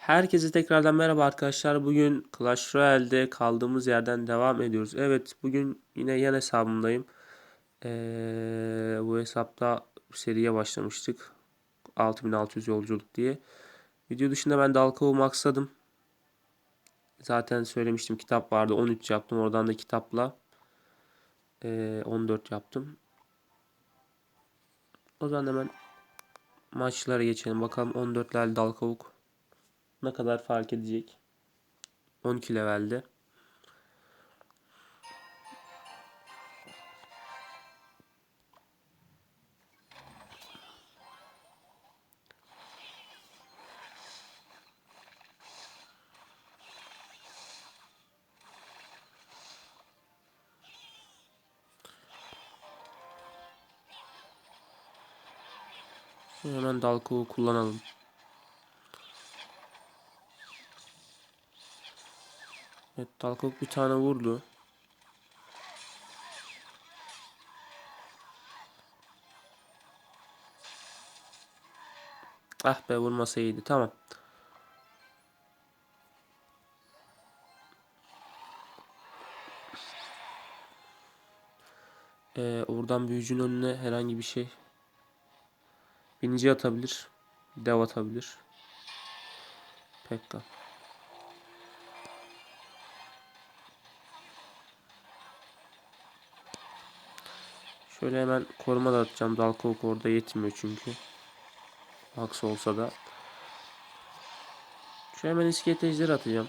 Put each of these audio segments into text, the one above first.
Herkese tekrardan merhaba arkadaşlar. Bugün Clash Royale'de kaldığımız yerden devam ediyoruz. Evet bugün yine yan hesabımdayım. Ee, bu hesapta seriye başlamıştık. 6600 yolculuk diye. Video dışında ben Dalkov'u maxladım. Zaten söylemiştim kitap vardı 13 yaptım. Oradan da kitapla ee, 14 yaptım. O zaman hemen maçlara geçelim. Bakalım 14'ler Dalkovuk ne kadar fark edecek? 12 levelde. Hemen Dalkov'u kullanalım. Evet Dalkok bir tane vurdu. Ah be vurmasa iyiydi. Tamam. Ee, oradan büyücünün önüne herhangi bir şey. Binici atabilir. Dev atabilir. Pekka. Şöyle hemen koruma da atacağım. Dalkovuk orada yetmiyor çünkü. Max olsa da. Şöyle hemen iskelet ejderi atacağım.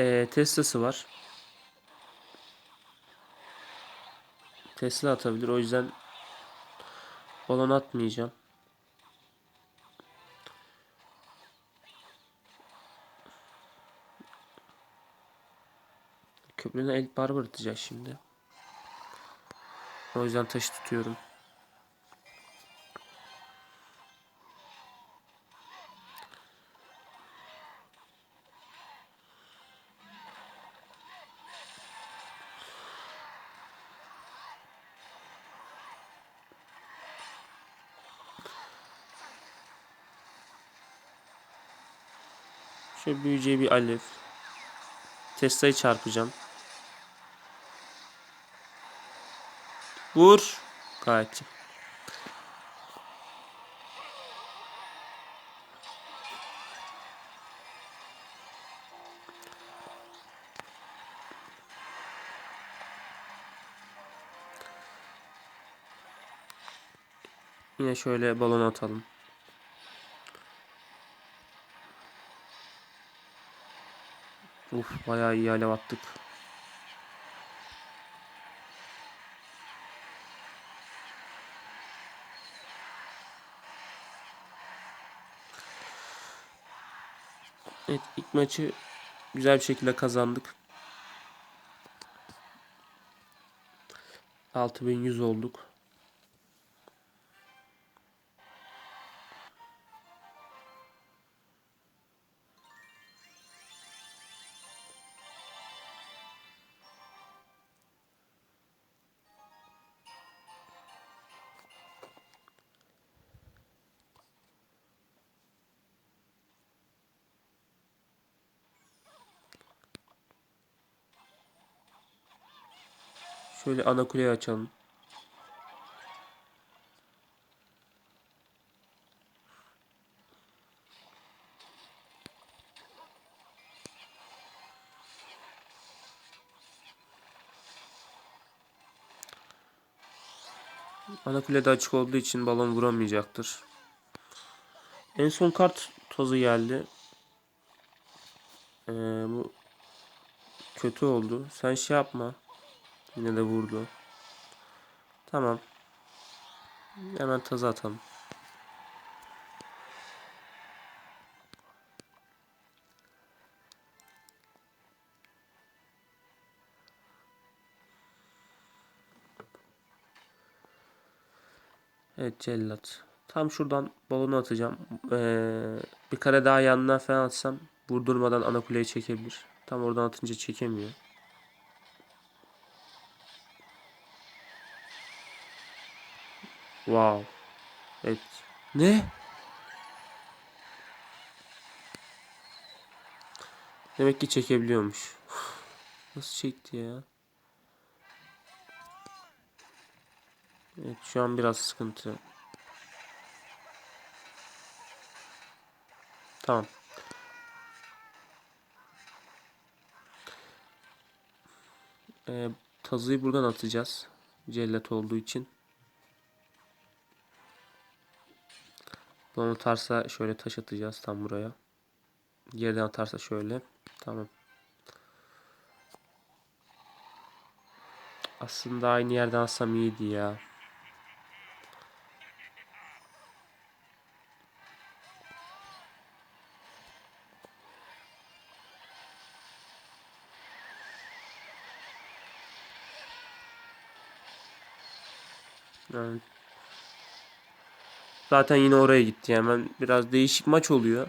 Ee, Tesla'sı var. Tesla atabilir. O yüzden balon atmayacağım. Köprüne el barbar atacağız şimdi. O yüzden taşı tutuyorum. Şöyle büyüyeceği bir alev. Tesla'yı çarpacağım. Vur. İyi. Yine şöyle balon atalım. Uf bayağı iyi alev attık. Evet ilk maçı güzel bir şekilde kazandık. 6100 olduk. Şöyle ana kuleyi açalım. Ana kulede açık olduğu için balon vuramayacaktır. En son kart tozu geldi. Ee, bu kötü oldu. Sen şey yapma. Yine de vurdu. Tamam. Hemen tazı atalım. Evet cellat. Tam şuradan balonu atacağım. Ee, bir kare daha yanına falan atsam vurdurmadan ana kuleyi çekebilir. Tam oradan atınca çekemiyor. Wow. Evet. Ne? Demek ki çekebiliyormuş. Nasıl çekti ya? Evet şu an biraz sıkıntı. Tamam. Ee, tazıyı buradan atacağız. Cellat olduğu için. Bunu atarsa şöyle taş atacağız tam buraya. Geriden atarsa şöyle. Tamam. Aslında aynı yerden alsam iyiydi ya. Yani Zaten yine oraya gitti hemen. Biraz değişik maç oluyor.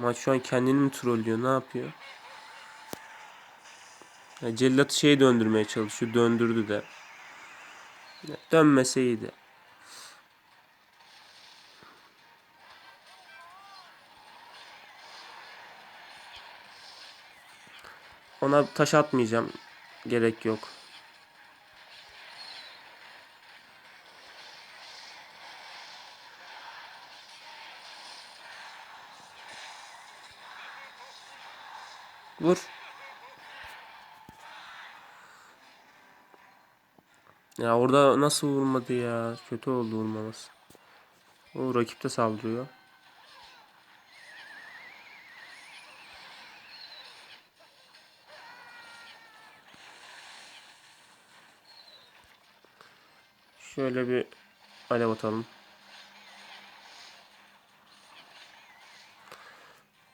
Maç şu an kendini mi trollüyor? Ne yapıyor? Ya cellatı şey döndürmeye çalışıyor. Döndürdü de. Ya dönmese iyiydi. Ona taş atmayacağım. Gerek yok. Vur. Ya orada nasıl vurmadı ya? Kötü oldu vurmaması. O rakip de saldırıyor. Şöyle bir alev atalım.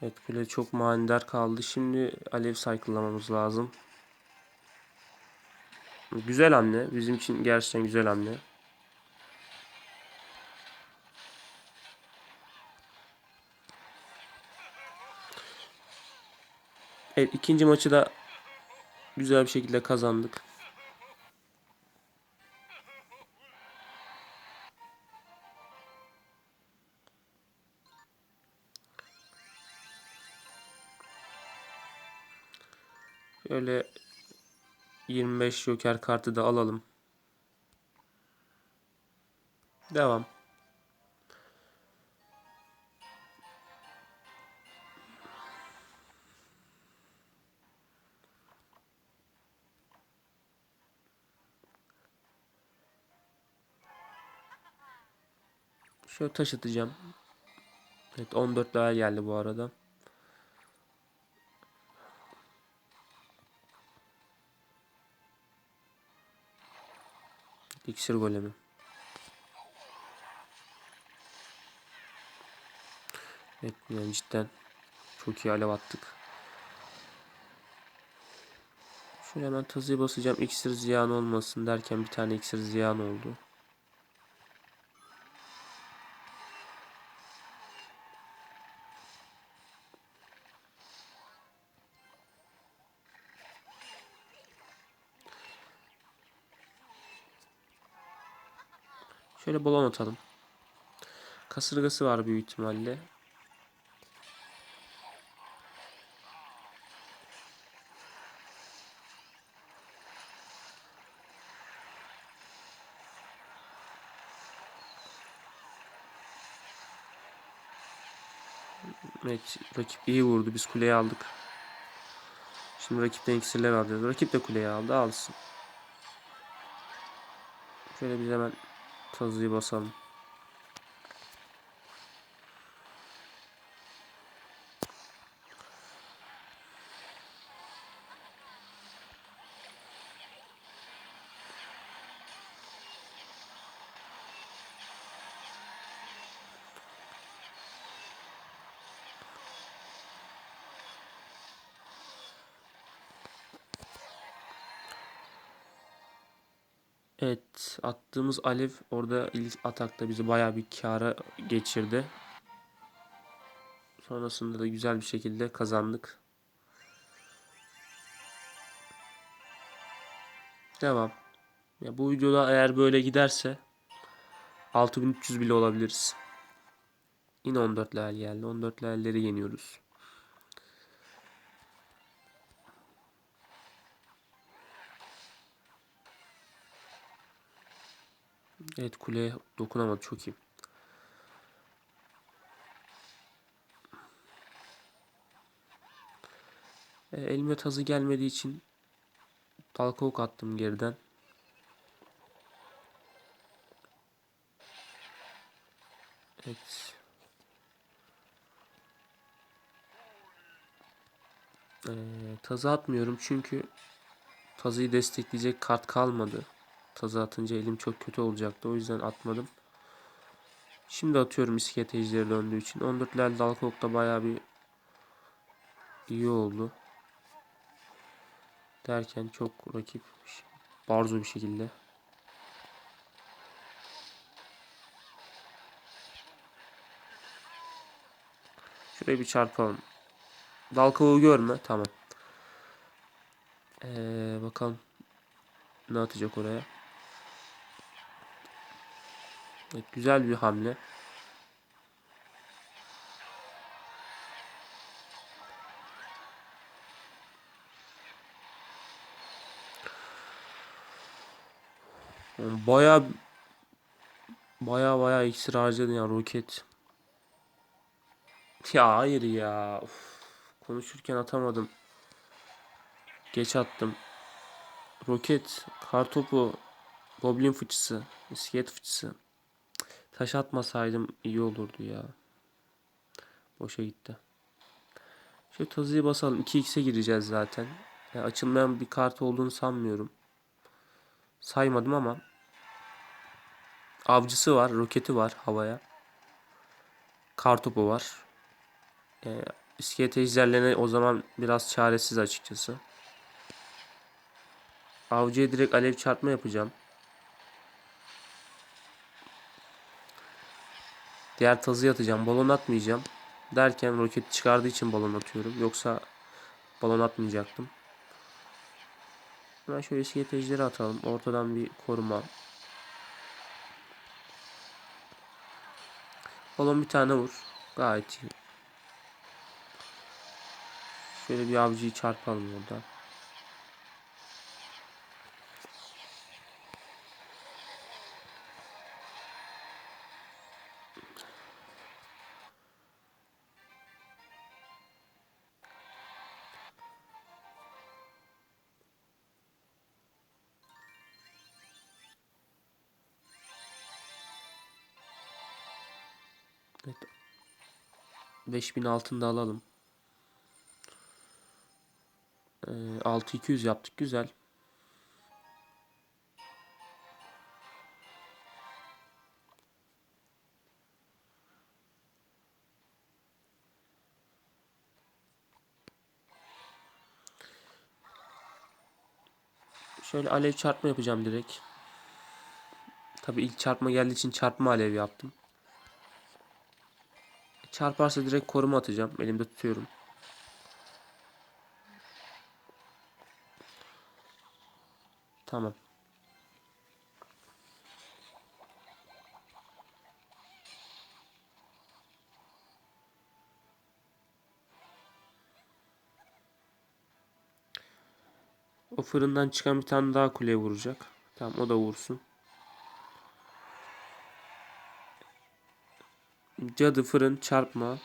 Evet kule çok manidar kaldı. Şimdi alev cycle'lamamız lazım. Güzel hamle. Bizim için gerçekten güzel hamle. Evet ikinci maçı da güzel bir şekilde kazandık. Şöyle 25 joker kartı da alalım. Devam. Şöyle taş atacağım. Evet 14 daha geldi bu arada. İksir golemi. Evet yani cidden çok iyi alev attık. Şöyle hemen tazıyı basacağım. İksir ziyan olmasın derken bir tane iksir ziyan oldu. Şöyle balon atalım. Kasırgası var büyük ihtimalle. Evet rakip iyi vurdu. Biz kuleyi aldık. Şimdi rakipten iksirler alacağız. Rakip de kuleyi aldı. Alsın. Şöyle biz hemen tazıyı basalım. Evet attığımız alev orada ilk atakta bizi baya bir kâra geçirdi. Sonrasında da güzel bir şekilde kazandık. Devam. Ya bu videoda eğer böyle giderse 6300 bile olabiliriz. Yine 14 level geldi. 14 levelleri yeniyoruz. Evet kuleye dokunamadı çok iyi. E, elime tazı gelmediği için dalga ok attım geriden. Evet. Ee, tazı atmıyorum çünkü tazıyı destekleyecek kart kalmadı. Tazı atınca elim çok kötü olacaktı. O yüzden atmadım. Şimdi atıyorum iskelet ejderi döndüğü için. 14 level dalga da bayağı bir iyi oldu. Derken çok rakip barzo bir şekilde. Şuraya bir çarpalım. Dal görme. Tamam. Ee, bakalım. Ne atacak oraya. Güzel bir hamle. Baya baya baya iksir harcadı ya roket. Ya hayır ya. Uf. Konuşurken atamadım. Geç attım. Roket, kartopu, goblin fıçısı, iskelet fıçısı. Taş atmasaydım iyi olurdu ya. Boşa gitti. Şöyle tazıyı basalım. 2x'e gireceğiz zaten. Yani açılmayan bir kart olduğunu sanmıyorum. Saymadım ama. Avcısı var, roketi var havaya. Kartopu var. E, iskelet ejderlerine o zaman biraz çaresiz açıkçası. Avcıya direkt alev çarpma yapacağım. Diğer tazı atacağım. Balon atmayacağım. Derken roket çıkardığı için balon atıyorum. Yoksa balon atmayacaktım. Hemen şöyle iskelet atalım. Ortadan bir koruma. Balon bir tane vur. Gayet iyi. Şöyle bir avcıyı çarpalım burada. 5000 altında alalım. Ee, 6200 yaptık. Güzel. Şöyle alev çarpma yapacağım direkt. Tabi ilk çarpma geldiği için çarpma alev yaptım. Çarparsa direkt koruma atacağım. Elimde tutuyorum. Tamam. O fırından çıkan bir tane daha kuleye vuracak. Tamam o da vursun. Cadı fırın çarpma.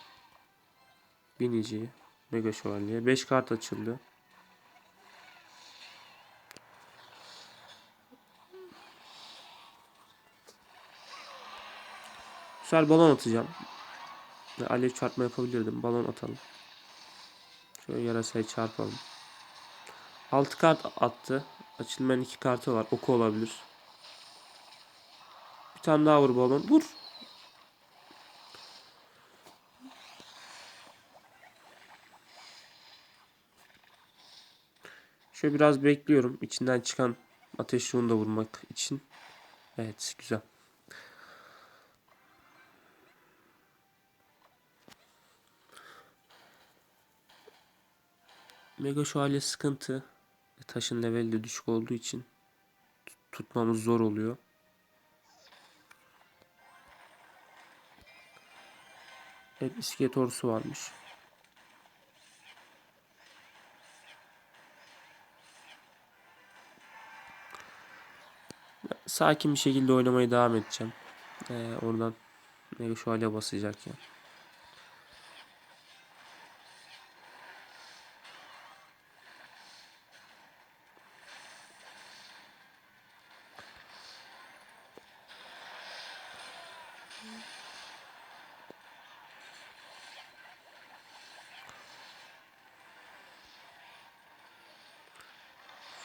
Binici. Mega şövalye. 5 kart açıldı. Sefer balon atacağım. Alev çarpma yapabilirdim. Balon atalım. Şöyle yarasayı çarpalım. 6 kart attı. Açılmayan 2 kartı var. Oku olabilir. Bir tane daha vur balon. Vur. Şöyle biraz bekliyorum. İçinden çıkan ateş yolunu da vurmak için. Evet güzel. Mega şövalye sıkıntı. Taşın leveli de düşük olduğu için tutmamız zor oluyor. Evet iskelet ordusu varmış. Sakin bir şekilde oynamaya devam edeceğim. Ee, oradan Mega şövalye basacak ya.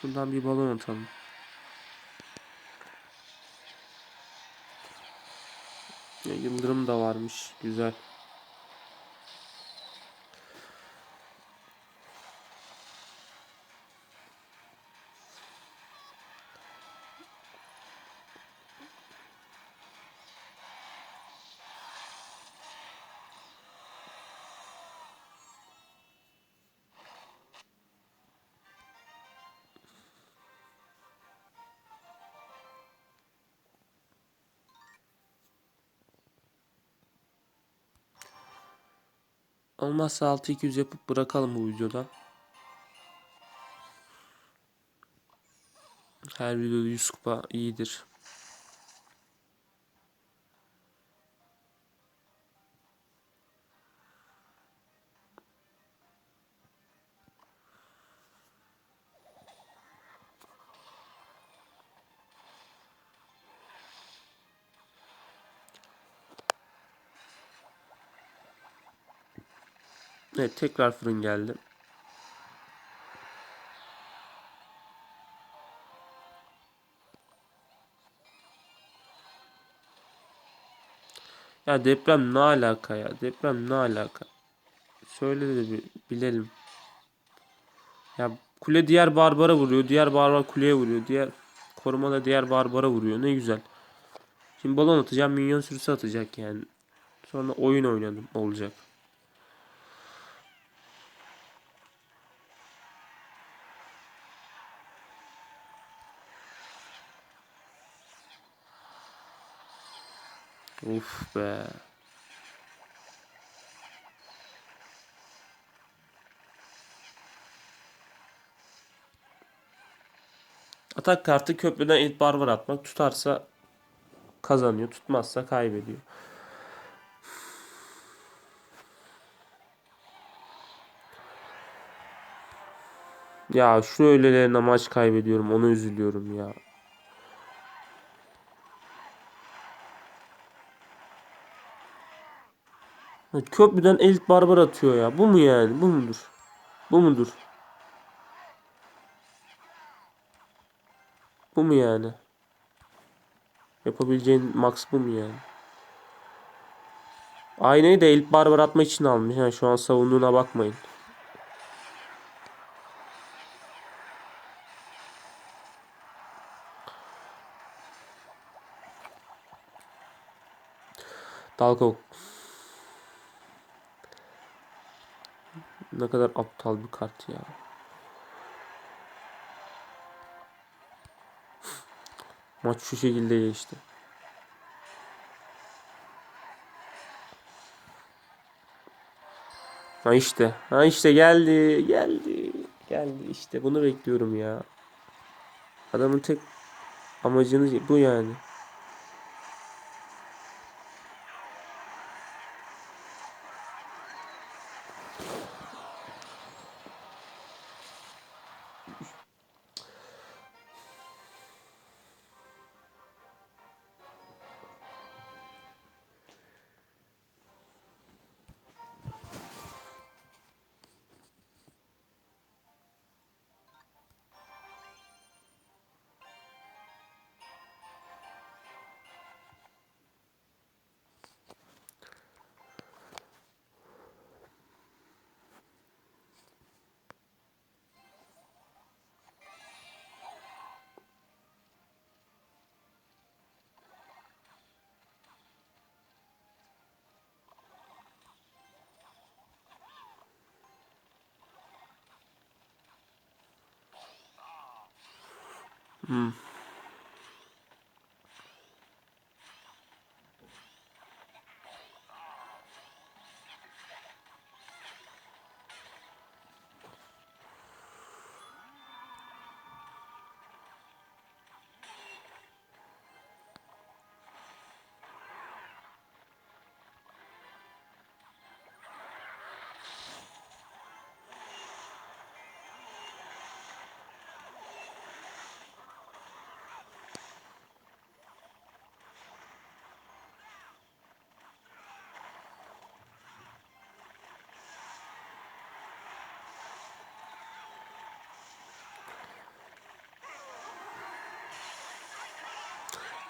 Şuradan bir balon atalım. Yıldırım da varmış. Güzel. Olmazsa 6200 yapıp bırakalım bu videoda. Her videoda 100 kupa iyidir. Evet tekrar fırın geldi. Ya deprem ne alaka ya? Deprem ne alaka? Söyle de bilelim. Ya kule diğer barbara vuruyor. Diğer barbar kuleye vuruyor. Diğer koruma da diğer barbara vuruyor. Ne güzel. Şimdi balon atacağım. Minyon sürüsü atacak yani. Sonra oyun oynadım olacak. Uf be. Atak kartı köprüden ilk barbar atmak. Tutarsa kazanıyor. Tutmazsa kaybediyor. Ya şu öğlelerine maç kaybediyorum. Onu üzülüyorum ya. Köprüden elit barbar atıyor ya. Bu mu yani? Bu mudur? Bu mudur? Bu mu yani? Yapabileceğin max bu mu yani? Aynayı da elit barbar atmak için almış. Yani şu an savunduğuna bakmayın. Dalga Ne kadar aptal bir kart ya. Maç şu şekilde geçti. Ha işte. Ha işte geldi. Geldi. Geldi. İşte bunu bekliyorum ya. Adamın tek amacını bu yani. Mm.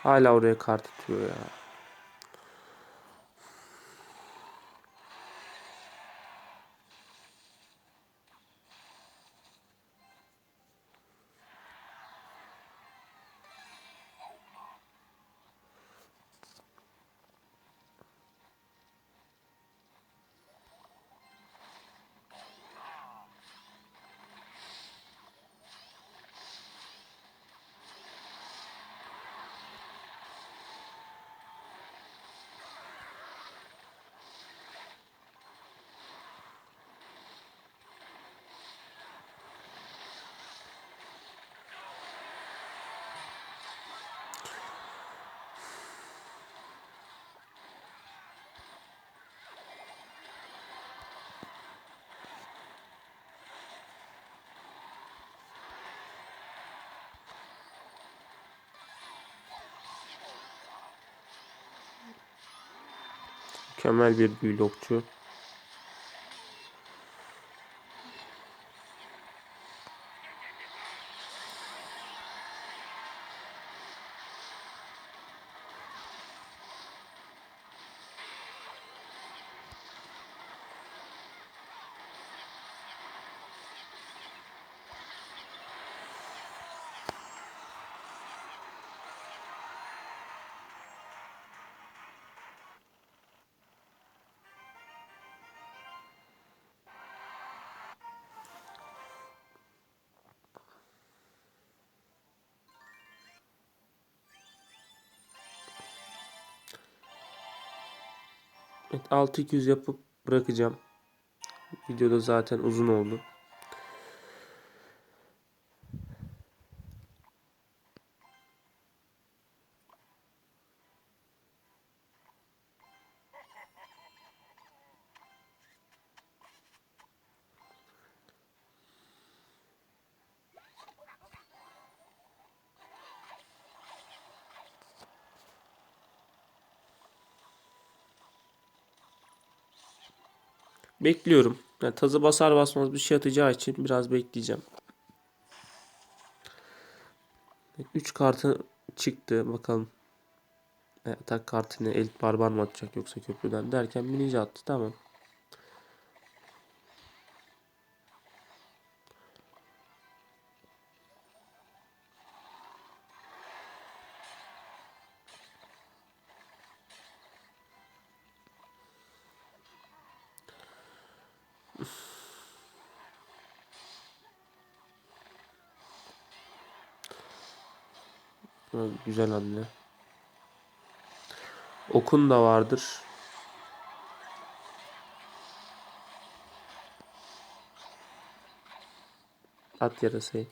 Hala oraya kart atıyor ya. Mükemmel bir vlogçu. Evet 6200 yapıp bırakacağım. Videoda zaten uzun oldu. Bekliyorum. Yani tazı basar basmaz bir şey atacağı için biraz bekleyeceğim. 3 kartı çıktı. Bakalım. E, atak kartını elit barbar mı atacak yoksa köprüden derken minici attı. Tamam. Güzel hamle. Okun da vardır. At yarasayı.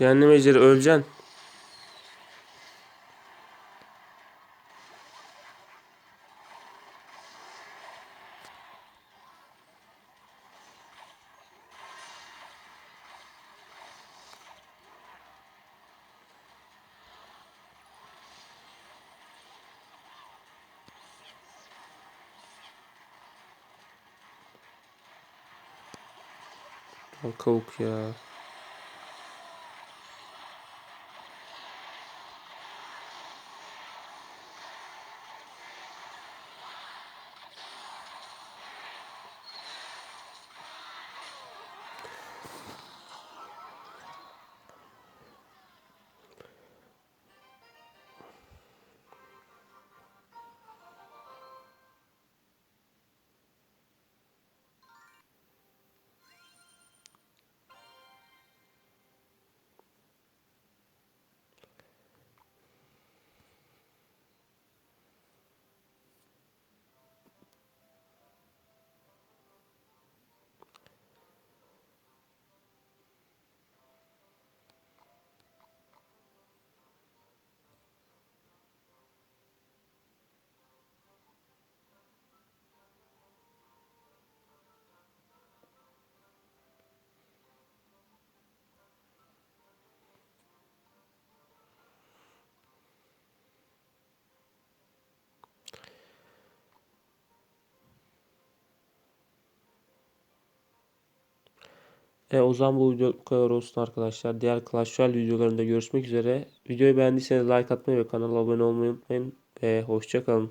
Cehennem ejderi öleceksin. Kavuk ya. E, o zaman bu video bu kadar olsun arkadaşlar. Diğer Clash Royale videolarında görüşmek üzere. Videoyu beğendiyseniz like atmayı ve kanala abone olmayı unutmayın. Ve hoşçakalın.